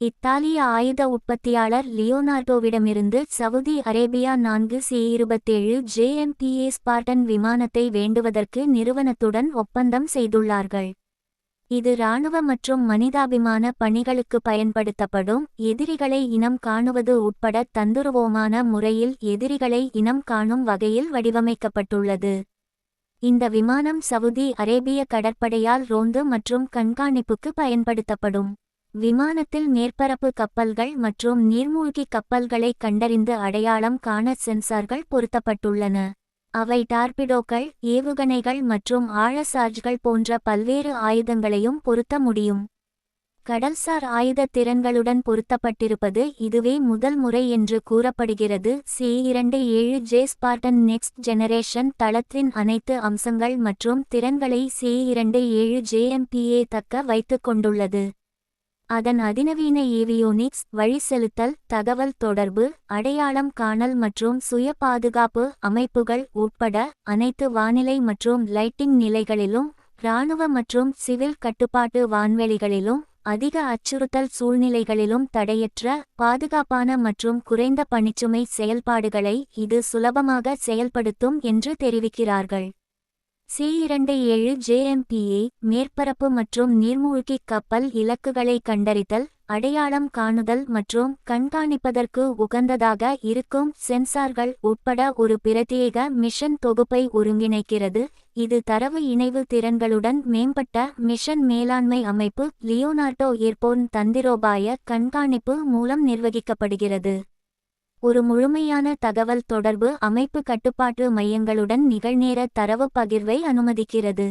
இத்தாலிய ஆயுத உற்பத்தியாளர் லியோனார்டோவிடமிருந்து சவுதி அரேபியா நான்கு சி இருபத்தேழு ஜேஎம்பிஏ ஸ்பார்டன் விமானத்தை வேண்டுவதற்கு நிறுவனத்துடன் ஒப்பந்தம் செய்துள்ளார்கள். இது இராணுவ மற்றும் மனிதாபிமான பணிகளுக்கு பயன்படுத்தப்படும் எதிரிகளை இனம் காணுவது உட்பட தந்துருவோமான முறையில் எதிரிகளை இனம் காணும் வகையில் வடிவமைக்கப்பட்டுள்ளது. இந்த விமானம் சவுதி அரேபிய கடற்படையால் ரோந்து மற்றும் கண்காணிப்புக்கு பயன்படுத்தப்படும். விமானத்தில் மேற்பரப்பு கப்பல்கள் மற்றும் நீர்மூழ்கி கப்பல்களை கண்டறிந்து அடையாளம் காண சென்சார்கள் பொருத்தப்பட்டுள்ளன. அவை டார்பிடோக்கள் ஏவுகணைகள் மற்றும் ஆழசார்ஜ்கள் போன்ற பல்வேறு ஆயுதங்களையும் பொருத்த முடியும். கடல்சார் ஆயுத திறன்களுடன் பொருத்தப்பட்டிருப்பது இதுவே முதல் முறை என்று கூறப்படுகிறது. சி இரண்டு ஏழு ஜே ஸ்பார்டன் நெக்ஸ்ட் ஜெனரேஷன் தளத்தின் அனைத்து அம்சங்கள் மற்றும் திறன்களை சி இரண்டு ஏழு ஜேஎம்பிஏ தக்க வைத்துக் கொண்டுள்ளது. அதன் அதிநவீன ஏவியோனிக்ஸ் வழி செலுத்தல் தகவல் தொடர்பு அடையாளம் காணல் மற்றும் சுய பாதுகாப்பு அமைப்புகள் உட்பட அனைத்து வானிலை மற்றும் லைட்டிங் நிலைகளிலும் இராணுவ மற்றும் சிவில் கட்டுப்பாட்டு வான்வெளிகளிலும் அதிக அச்சுறுத்தல் சூழ்நிலைகளிலும் தடையற்ற பாதுகாப்பான மற்றும் குறைந்த பணிச்சுமை செயல்பாடுகளை இது சுலபமாக செயல்படுத்தும் என்று தெரிவிக்கிறார்கள். சி இரண்டு ஏழு ஜேஎம்பிஏ மேற்பரப்பு மற்றும் நீர்மூழ்கிக் கப்பல் இலக்குகளை கண்டறிதல் அடையாளம் காணுதல் மற்றும் கண்காணிப்பதற்கு உகந்ததாக இருக்கும் சென்சார்கள் உட்பட ஒரு பிரத்யேக மிஷன் தொகுப்பை ஒருங்கிணைக்கிறது. இது தரவு இணைவு திறன்களுடன் மேம்பட்ட மிஷன் மேலாண்மை அமைப்பு லியோனார்டோ ஏர்போன் தந்திரோபாய கண்காணிப்பு மூலம் நிர்வகிக்கப்படுகிறது. ஒரு முழுமையான தகவல் தொடர்பு அமைப்பு கட்டுப்பாட்டு மையங்களுடன் நிகழ்நேர தரவு பகிர்வை அனுமதிக்கிறது.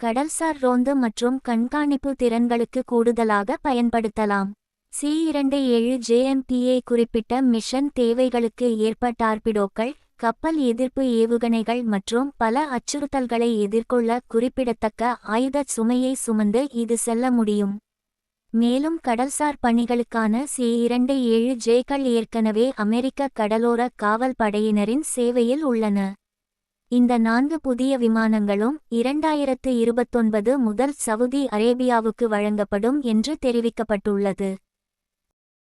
கடல்சார் ரோந்து மற்றும் கண்காணிப்பு திறன்களுக்கு கூடுதலாக பயன்படுத்தலாம். சி இரண்டு ஏழு ஜேஎம்பிஏ குறிப்பிட்ட மிஷன் தேவைகளுக்கு ஏற்ப டார்பிடோக்கள் கப்பல் எதிர்ப்பு ஏவுகணைகள் மற்றும் பல அச்சுறுத்தல்களை எதிர்கொள்ள குறிப்பிடத்தக்க ஆயுத சுமையை சுமந்து இது செல்ல முடியும். மேலும் கடல்சார் பணிகளுக்கான சி இரண்டு ஏழு ஜேக்கள் ஏற்கனவே அமெரிக்க கடலோர காவல் படையினரின் சேவையில் உள்ளன. இந்த நான்கு புதிய விமானங்களும் இரண்டாயிரத்து இருபத்தொன்பது முதல் சவுதி அரேபியாவுக்கு வழங்கப்படும் என்று தெரிவிக்கப்பட்டுள்ளது.